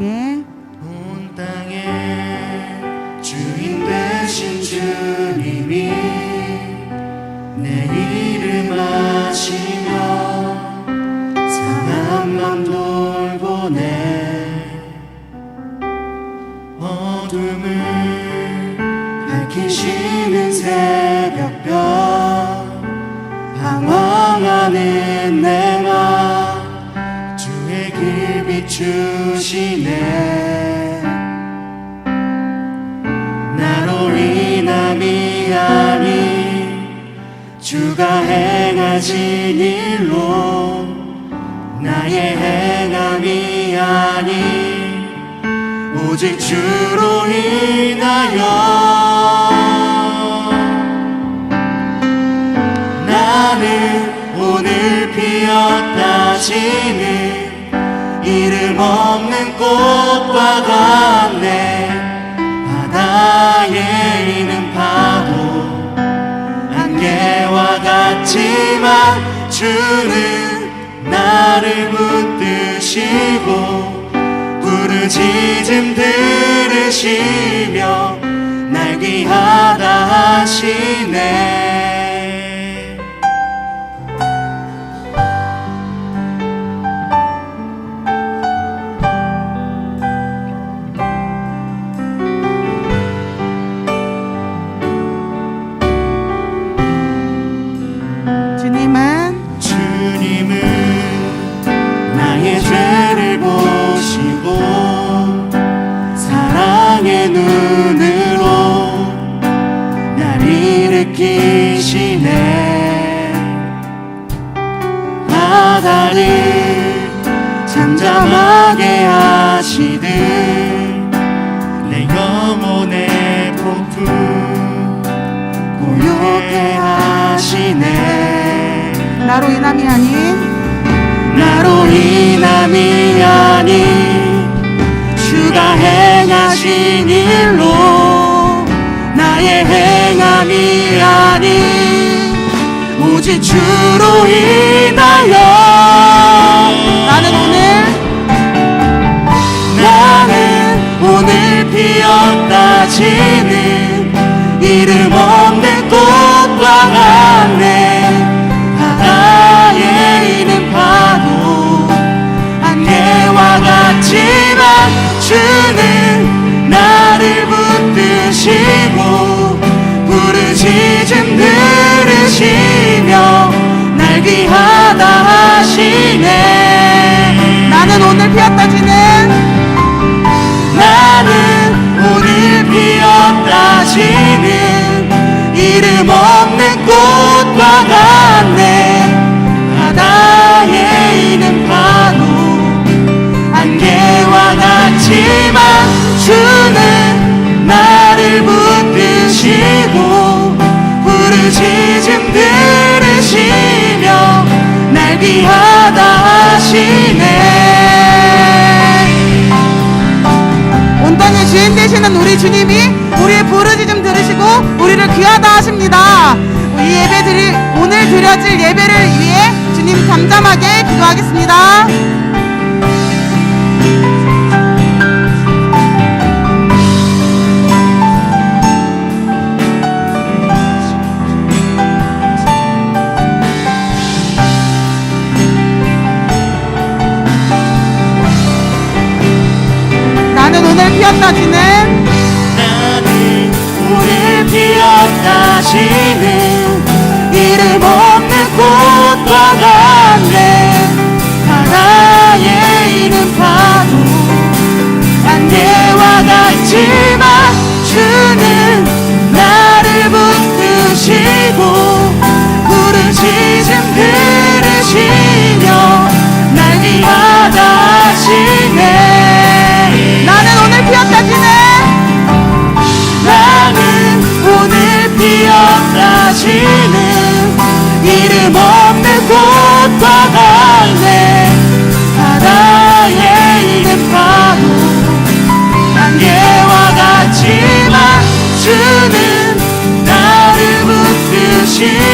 땅에. 온 땅에 주인 되신 주님이 내 이름 아시며 상한 맘 돌보네. 어둠을 밝히시는 새벽별 방황하는 길 비추시네. 나로 인함이 아닌 주가 행하신 일로 나의 행함이 아닌 오직 주로 인하여. 나는 오늘 피었다 지는 없는 꽃과 같네. 바다에 있는 파도 안개와 같지만 주는 나를 붙드시고 부르짖음 들으시며 날 귀하다 하시네 하시듯 내 영혼의 폭풍 고요케 하시네. 나로 인함이 아닌 나로 인함이 아닌 주가 행하신 일로 나의 행함이 아닌 오직 주로 인하여 지는 이름 없는 꽃과 같네. 바다에 있는 파도 안개와 같지만 주는 나를 붙드시고 부르짖음 들으시며 날 귀하다 하시네. 나는 오늘 피었다 지 지는 이름 없는 꽃과 같네. 바다에 있는 파도 안개와 같지만 주는 나를 붙드시고 부르짖음 들으시며 날 귀하다 하시네 주인 되시는 우리 주님이 우리의 부르짖 음 들으시고 우리를 귀하다 하십니다. 이 예배 드릴 오늘 드려질 예배를 위해 주님 잠잠하게 기도하겠습니다. 피었다 지는 나는 오늘 피었다 지는 지는 이름 없는 꽃과 같네 바다에 있는 파도 안개와 같지만 주는 나를 부르짖음